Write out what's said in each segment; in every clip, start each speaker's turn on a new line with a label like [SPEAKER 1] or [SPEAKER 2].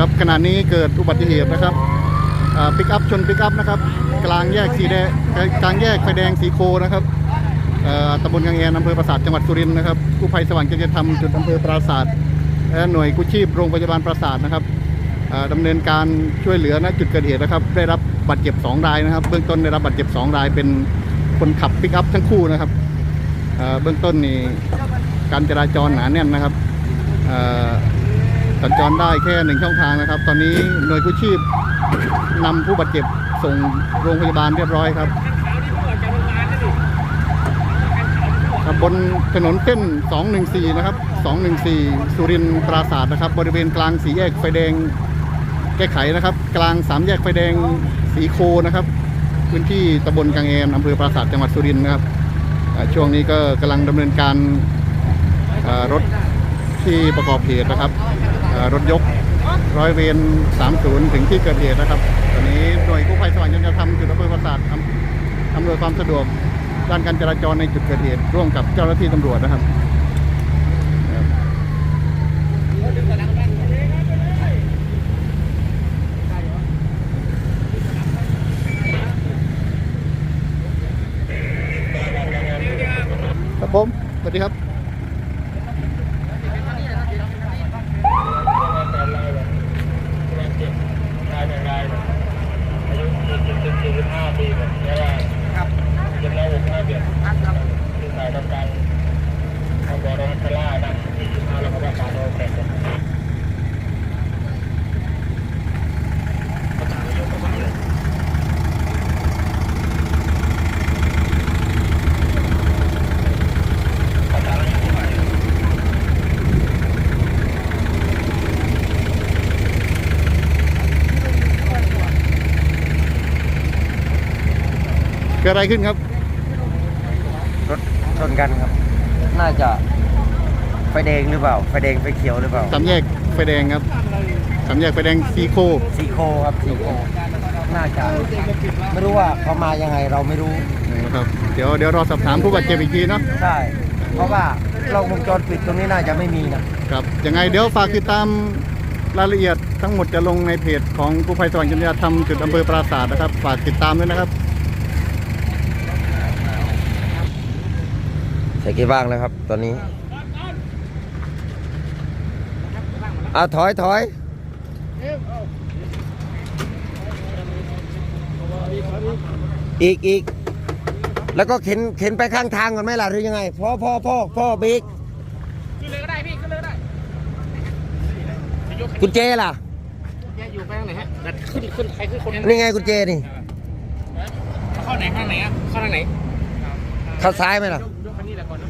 [SPEAKER 1] ครับขณะนี้เกิดอุบัติเหตุนะครับปิกอัพชนปิกอัพนะครับ กลางแยกสีแดงกลางแยกไฟแดงสีโคนะครับตำบลกางแอนอำเภอปราสาทจังหวัดสุรินทร์นะครับกู้ภัยสว่างจริยธรรมจุดอำเภอปราสาทและหน่วยกู้ชีพโรงพยาบาลปราสาทนะครับเอ่อดำเนินการช่วยเหลือณจุดเกิดเหตุนะครับ ได้รับบาดเจ็บ2รายนะครับ เบื้องต้นได้รับบาดเจ็บ2ราย เป็นคนขับปิกอัพทั้งคู่นะครับเบื้องต้นนี่การจราจรหนาแน่นนะครับ สัญจรได้แค่หนึ่งช่องทางนะครับ ตอนนี้หน่วยกู้ชีพนำผู้บาดเจ็บส่งโรงพยาบาลเรียบร้อยครับครับบนถนนเส้น 214 นะครับ 214 สุรินทร์ปราสาทนะครับ บริเวณกลางสีแยกไฟแดงแก้ไขนะครับ กลางสามแยกไฟแดงสีโคนะครับ พื้นที่ตำบลกางแอนอำเภอปราสาทจังหวัดสุรินทร์นะครับช่วงนี้ก็กำลังดำเนินการรถที่ประกอบเหตุนะครับ รถยกร้อยเวร30 ถึงที่เกิดเหตุนะครับ ตอนนี้หน่วยกู้ภัยสว่างยันจะทำจุดอำเภอปราสาทอำอำนวยความสะดวกด้านการจราจรในจุดเกิดเหตุร่วมกับเจ้าหน้าที่ตำรวจนะครับครับผมสวัสดีครับ กิดอะไรขึ้นครับ
[SPEAKER 2] รถชนกันครับ น่าจะไฟแดงหรือเปล่า ไฟแดงไฟเขียวหรือเปล่า
[SPEAKER 1] สามแยกไฟแดงครับสามแยกไฟแดงซีโค
[SPEAKER 2] สีโคครับสีโค น่าจะไม่รู้ว่าเขามายังไงเราไม่รู้
[SPEAKER 1] นะครับ เดี๋ยวเดี๋ยวรอสอบถามผู้บาดเจ็บอีกทีเนาะ
[SPEAKER 2] ใช่ เพราะว่ากล้องวงจรปิดตรงนี้น่าจะไม่มีนะ
[SPEAKER 1] ครับ ยังไงเดี๋ยวฝากติดตามรายละเอียดทั้งหมดจะลงในเพจของกู้ภัยสว่างจัญญาธรรมจุดอำเภอปราสาทนะครับ ฝากติดตามด้วยนะครับ
[SPEAKER 2] ใส่กี่บ้างแล้วครับ ตอนนี้อะถอยถอยอีกอีกแล้วก็เข็นเข็นไปข้างทางก่อนไหมล่ะหรือยังไงพ่อพ่อพ่อพ่อบิ๊ก
[SPEAKER 3] ขึ้นเลยก็ได้พี่ขึ้นเลยก็ได้
[SPEAKER 2] กุญแจล่ะ
[SPEAKER 3] แกอยู่ไปทางไหนฮะแต่ขึ้นขึ้นใครขึ้นคน
[SPEAKER 2] นี่ไงกุญแจนี่
[SPEAKER 3] เข้าไหนข้างไหนอะเข้าทางไหน
[SPEAKER 2] เข้าซ้ายไหมล่ะ
[SPEAKER 3] ยกคั นนี้แหละก่อนนะ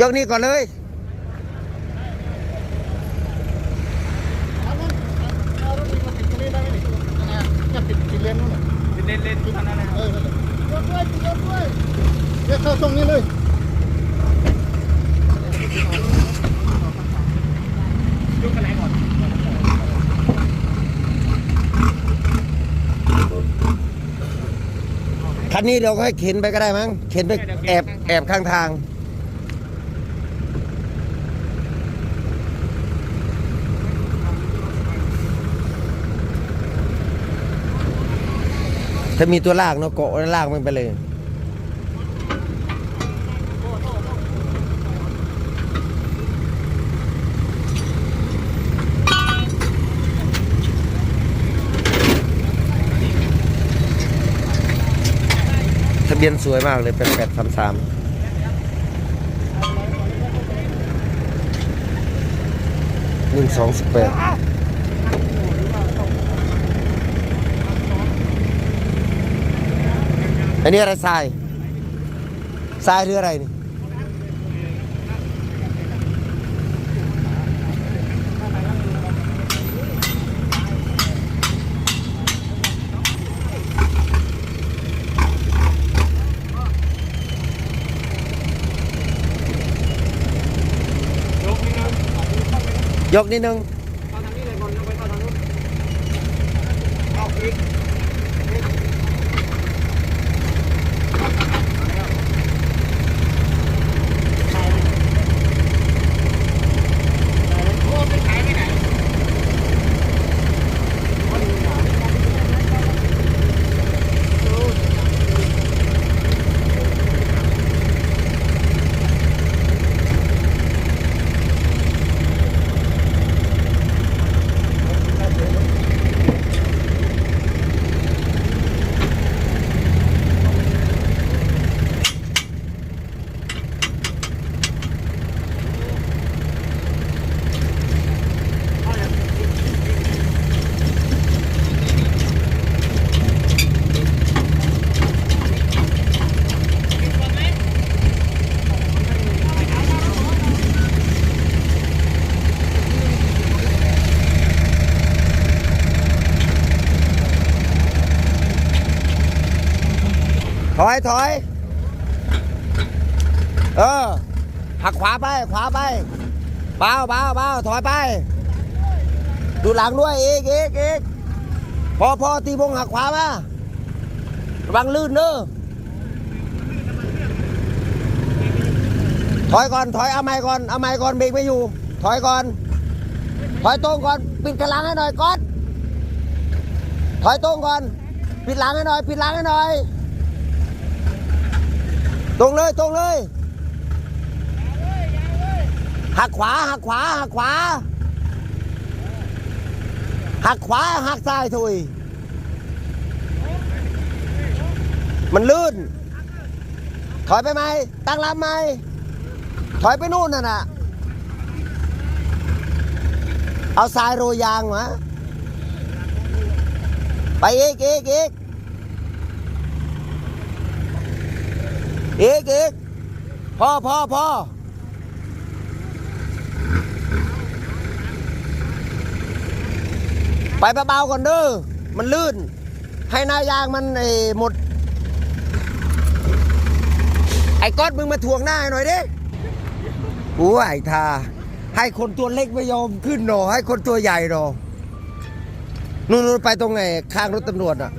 [SPEAKER 2] ยกนี่ก่อนเลย
[SPEAKER 3] เล่นเล่นทุกคันนั้นนะ
[SPEAKER 1] เรียกเข้าตรงนี้เลย
[SPEAKER 3] ยกคันไหนก่อน
[SPEAKER 2] คั นนี้เราก็ให้เข็นไปก็ได้มั้ง เข็นไปแอบแอบข้างทาง ถ้ามีตัวลากเนาะเกาะแล้วลากมันไปเลย เบียนสวยมากเลยแปดแปดสามสามหนึ่งสองสิบแปดอันนี้อะไรทรายทรายหรืออะไรนี่ ยกนิดนึง
[SPEAKER 3] เข้าทางนี้เลยก่อนแล้วไปเข้าทางนู้นออกอีก
[SPEAKER 2] ถอยถอย เออหักขวาไป ขวาไปเบาเบาเบาถอยไป ดูหลังด้วยอีกอีกอีกพอพอตีวงหักขวามาระวังลื่นเนอะถอยก่อน ถอยเอาไม้ก่อน เอาไม้ก่อนเบรกไม่อยู่ ถอยก่อน ถอยตรงก่อน ปิดกระลังให้หน่อยก่อน ถอยตรงก่อน ปิดหลังให้หน่อย ปิดหลังให้หน่อย ตรงเลยตรงเลยหักขวาหักขวาหักขวาหักขวาหักซ้ายถุย มันลื่น ถอยไปไหม ตั้งลำไหม ถอยไปนู่นน่ะนะเอาทรายโรยยางมาไปอีกอีกอีก อีกอีกพ่อพ่อพ่อไปเบาๆก่อนเด้อ มันลื่น ให้นายางมันไอ้หมด ไอ้ก๊อตมึงมาถ่วงหน้าหหน่อยดิโอ้ยไอ้ทา ให้คนตัวเล็กไม่ยอมขึ้นหนอ ให้คนตัวใหญ่หนอนู่นๆไปตรงไหนข้างรถตำรวจอะ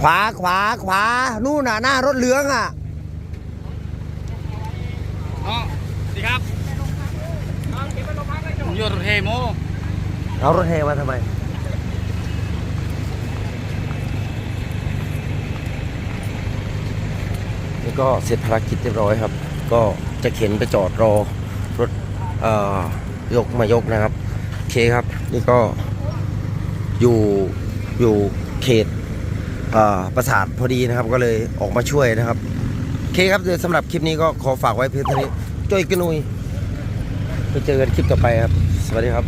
[SPEAKER 2] ขวาขวาขวา นู่นน่ะหน้ารถเหลืองอะ
[SPEAKER 3] อ๋อดีครับผมอยู่รถเฮโม
[SPEAKER 2] เอารถแห่มาทำไม นี่ก็เสร็จภารกิจเรียบร้อยครับ ก็จะเข็นไปจอดรอรถเอ่อยกมายกนะครับ โอเคครับ นี่ก็อยู่อยู่เขตเอ่อ ประสาทพอดีนะครับก็เลยออกมาช่วยนะครับโอเคครับเดี๋ยวสำหรับคลิปนี้ก็ขอฝากไว้เพียงเท่านี้จ้อยกนุยไปเจอกันคลิปต่อไปครับ สวัสดีครับ